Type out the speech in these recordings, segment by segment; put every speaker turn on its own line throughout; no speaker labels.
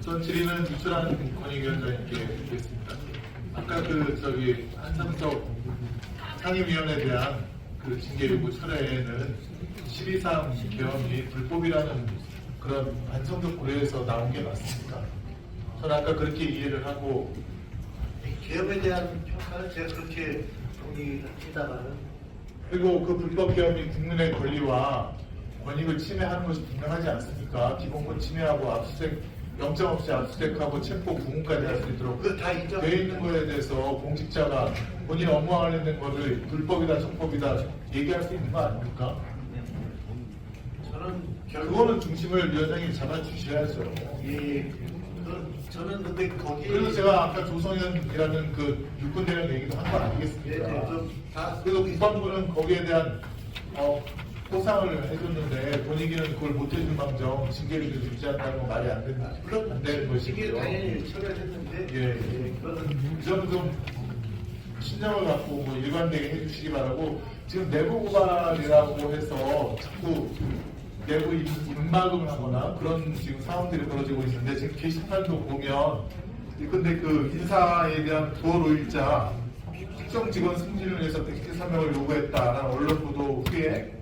전 질의는 유출한 권익위원장님께 드리겠습니다. 아까 그 저기 한상석 상임위원에 대한 그 징계 요구 철회에는 12상 계엄이 불법이라는 그런 반성적 고려에서 나온 게 맞습니까? 저는 아까 그렇게 이해를 하고
계엄에 대한 평가는 제가 그렇게 동의를 합니다만은
그리고 그 불법 계엄이 국민의 권리와 권익을 침해하는 것이 분명하지 않습니까? 기본권 침해하고 압수수색 영장 없이 압수수색하고 체포 구금까지 할 수 있도록
다.
돼 있는 거에 대해서 공직자가 본인 업무와 관련된 것을 불법이다 적법이다 얘기할 수 있는 거 아닙니까?
저는
그거는 중심을 위원장이 잡아주셔야죠.
예, 그 저는 근데 거기에
그래서 제가 아까 조성현이라는 그 육군 대령 얘기도 한거
예,
아니겠습니까?
예, 좀 다
그래서 국방부는 거기에 대한 어, 보상을 해줬는데 본인은 그걸 못 해줄 망정 징계를 주지 않다는 건 말이 안 된다. 되는
이게
것이고요.
당연히 처리했는데
예, 예.
그거는
그 점은 좀 신념을 갖고 뭐 일관되게 해주시기 바라고 지금 내부 고발이라고 해서 자꾸 내부 입막음을 하거나 그런 지금 상황들이 벌어지고 있는데 지금 게시판도 보면 근데 그 인사에 대한 9월 5일자 특정 직원 승진을 위해서 백지 서명을 요구했다라는 언론 보도 후에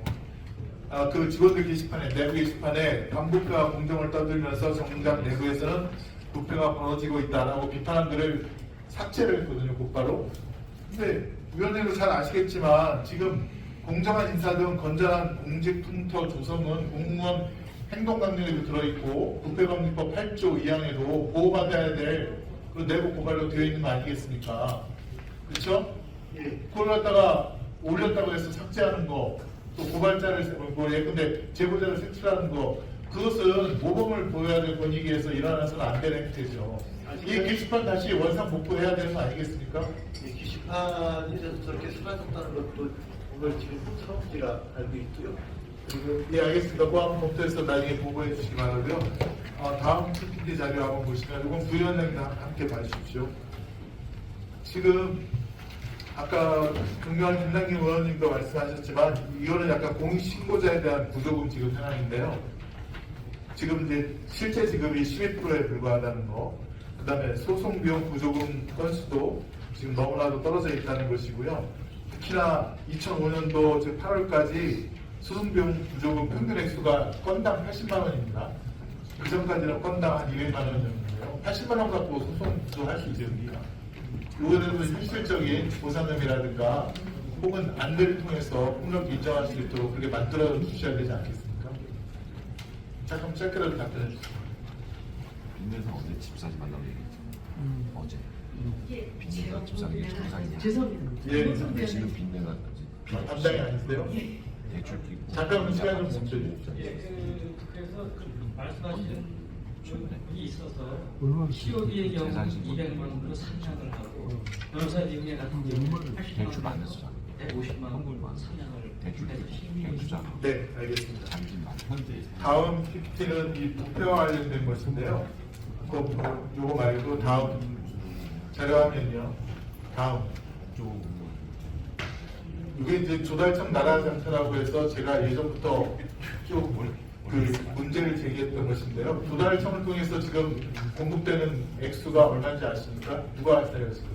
아, 그 직원들 게시판에 내부 게시판에 반부패와 공정을 떠들면서 정작 내부에서는 부패가 벌어지고 있다라고 비판한 글을 삭제를 했거든요 곧바로 근데 위원님도 잘 아시겠지만 지금 공정한 인사 등 건전한 공직 풍토 조성은 공무원 행동 강령에도 들어있고 부패방지법 8조 2항에도 보호받아야 될그 내부 고발로 되어 있는 거 아니겠습니까? 그렇죠?
예,
그걸 갖다가 올렸다고 해서 삭제하는 거, 또 고발자를 세고 예컨대 제보자를 색출하는 거, 그것은 모범을 보여야 될 권익위에서 일어나서는 안 되는 행태죠. 이 게시판 다시 원상 복구해야 되는 거 아니겠습니까?
이 게시판이 저렇게 수락했다는 것도 오늘 지금 처음 제가 알고 있고요. 그리고
예, 알겠습니다. 그 한번 검토해서 나중에 보고해 주시기 바라고요. 어, 다음 PPT 자료 한번 보시면 이건 부위원장님 함께 봐주십시오. 지금 아까 금요일 김남김 의원님도 말씀하셨지만 이거는 약간 공익신고자에 대한 부조금 지급 현황인데요. 지금 이제 실제 지급이 12%에 불과하다는 거, 그 다음에 소송 비용 부조금 건수도 지금 너무나도 떨어져 있다는 것이고요. 특히나 2005년도 즉 8월까지 소송 비용 부조금 평균 액수가 건당 80만 원입니다. 그 전까지는 건당 한 200만 원이었는데요. 80만 원 갖고 소송도 할수우 이거는 현실적인 보상금이라든가 혹은 안대를 통해서 폭력 인정할 수 있도록 그렇게 만들어 주셔야 되지 않겠습니까? 잠깐 짧게라도 답변해 주세요.
빈면상 어제 집사지 만나고 얘기했죠. 어제. 빈면상 집사는 정상이냐.
죄송합니다.
예.
지금 빈면상
담당이 아니세요?
대출 끼고.
잠깐 시간 좀 멈춰주십시오.
예, 그, 그래서 그 말씀하신 그 분이 있어서 COB의 경우
재산 신고.
200만 원으로 상향을 하고 변호사 이용에 같은 경우는 80만
대출 안 했어.
150만 원으로 상향을.
네, 알겠습니다. 다음 PPT는 이 부패와 관련된 것인데요. 그 요거 말고 다음 자료 화면이요. 다음.
쪽
이게 이제 조달청 나라 장터라고 해서 제가 예전부터 쭉 그 문제를 제기했던 것인데요. 조달청을 통해서 지금 공급되는 액수가 얼마인지 아십니까? 누가 아세요 지금?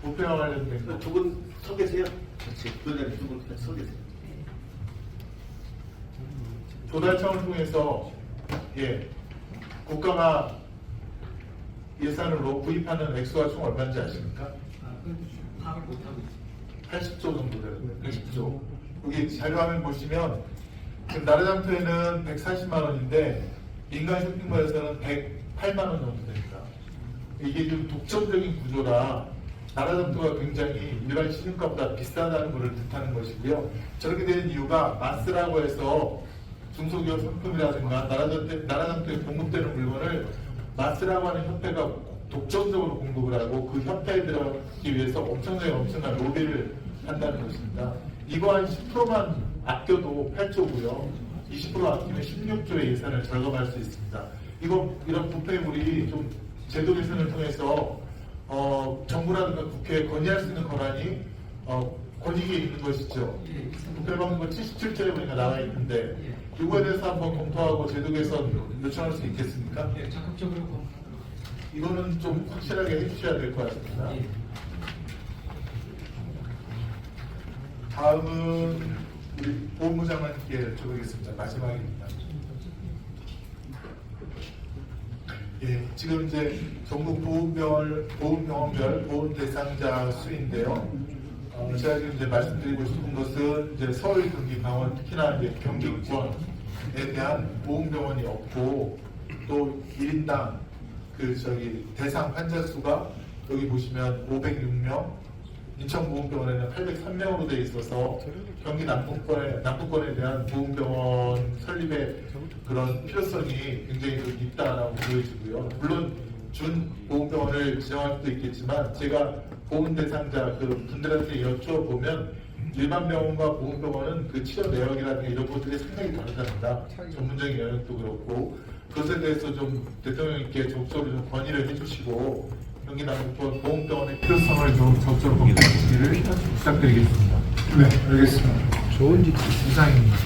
부패와 관련된 거.
두분 서 계세요. 그렇지. 위원장님 두분 그냥 서 계세요.
조달청을 통해서 예 국가가 예산으로 구입하는 액수가 총 얼마인지 아십니까?
파악을 못하고 있습니다.
80조 정도 되거든요. 80조. 여기 자료화면 보시면 지금 나라장터에는 140만 원인데 민간 쇼핑몰에서는 108만 원 정도 됩니다. 이게 좀 독점적인 구조라 나라장터가 굉장히 일반 시중가보다 비싸다는 것을 뜻하는 것이고요. 저렇게 되는 이유가 마스라고 해서 중소기업 상품이라든가 나라장터, 나라장터에 공급되는 물건을 마스라고 하는 협회가 독점적으로 공급을 하고 그 협회에 들어가기 위해서 엄청나게 엄청난 로비를 한다는 것입니다. 이거 한 10%만 아껴도 8조고요. 20% 아끼면 16조의 예산을 절감할 수 있습니다. 이거 이런 부패물이 좀 제도 개선을 통해서 어, 정부라든가 국회에 건의할 수 있는 권한이 어, 권익이 있는 것이죠. 국회방법 77조에 보니까 나와 있는데 이거에 대해서 한번 검토하고 제도 개선 요청할 수 있겠습니까?
예, 적극적으로 공-
이거는 좀 확실하게 해주셔야 될 것 같습니다.
예.
다음은 우리 보무장관님께 여쭤보겠습니다. 마지막입니다. 예, 지금 이제 전국 보험별, 보험병원별 보험 대상자 수인데요. 어, 제가 지금 이제 말씀드리고 싶은 것은 이제 서울, 경기, 강원, 특히나 이제 경기권에 대한 보험병원이 없고 또 1인당 그 저기 대상 환자 수가 여기 보시면 506명, 인천보험병원에는 803명으로 되어 있어서 경기 남부권에, 남부권에 대한 보험병원 설립의 그런 필요성이 굉장히 좀 있다라고 보여지고요. 물론 준 보험병원을 지정할 수도 있겠지만 제가 보험 대상자 그 분들한테 여쭤보면 일반 병원과 보험병원은 그 치료 내역이라든가 이런 것들이 상당히 다르답니다. 전문적인 영역도 그렇고 그것에 대해서 좀 대통령님께 적극적으로 좀 건의를 해주시고 경기 남부권 보험병원의 필요성을 좀 적극적으로 검토하시기를 부탁드리겠습니다. 네, 알겠습니다. 좋은 집 이상입니다.